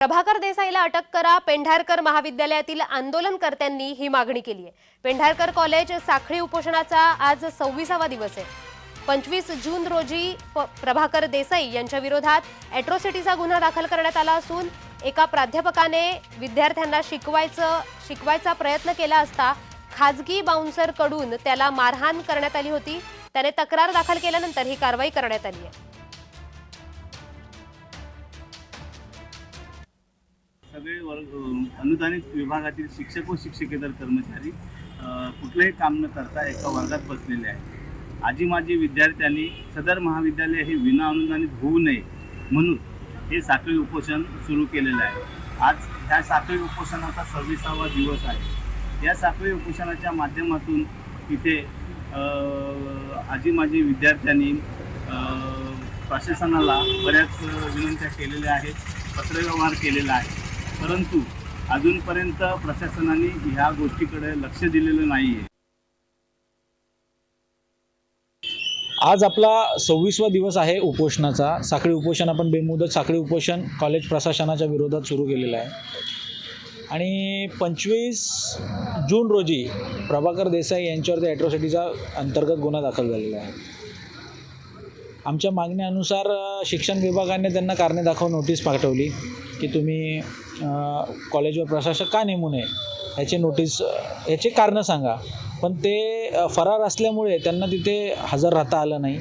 प्रभाकर देसाईला अटक करा. पेंढारकर महाविद्यालयातील आंदोलनकर्त्यांनी ही मागणी केली आहे. पेंढारकर कॉलेज साखळी उपोषणाचा आज सव्वीसावा दिवस आहे. पंचवीस जून रोजी प- प्रभाकर देसाई यांच्या विरोधात अॅट्रॉसिटीचा गुन्हा दाखल करण्यात आला असून एका प्राध्यापकाने विद्यार्थ्यांना शिकवायचं शिकवायचा प्रयत्न केला असता खाजगी बाउन्सरकडून त्याला मारहाण करण्यात आली होती. त्याने तक्रार दाखल केल्यानंतर ही कारवाई करण्यात आली आहे. सगळे वर्ग अनुदानित विभागातील शिक्षक व शिक्षकेतर कर्मचारी कुठलंही काम न करता एका वर्गात बसलेले आहे आजी माजी विद्यार्थ्यांनी सदर महाविद्यालय हे विना अनुदानित होऊ नये म्हणून हे साखळी उपोषण सुरू केलेलं आहे. आज ह्या साखळी उपोषणाचा सव्वीसावा दिवस आहे. या साखळी उपोषणाच्या माध्यमातून इथे आजी माजी विद्यार्थ्यांनी प्रशासनाला बऱ्याच विनंत्या केलेल्या आहेत पत्रव्यवहार केलेला आहे. परंतु अजूनपर्यंत प्रशासनाने ह्या गोष्टीकडे लक्ष दिलेलं नाही आहे आज आपला सव्वीसवा दिवस आहे उपोषणाचा. साखळी उपोषण आपण बेमुदत साखळी उपोषण कॉलेज प्रशासनाच्या विरोधात सुरू केलेलं आहे. आणि पंचवीस जून रोजी प्रभाकर देसाई यांच्यावरती ॲट्रॉसिटीचा अंतर्गत गुन्हा दाखल झालेला आहे. आमच्या मागण्यानुसार शिक्षण विभागाने त्यांना कारणे दाखव नोटीस पाठवली की तुम्ही कॉलेजवर प्रशासक का नेमू नये? याची नोटीस याचे कारणं सांगा. पण ते फरार असल्यामुळे त्यांना तिथे हजर राहता आलं नाही.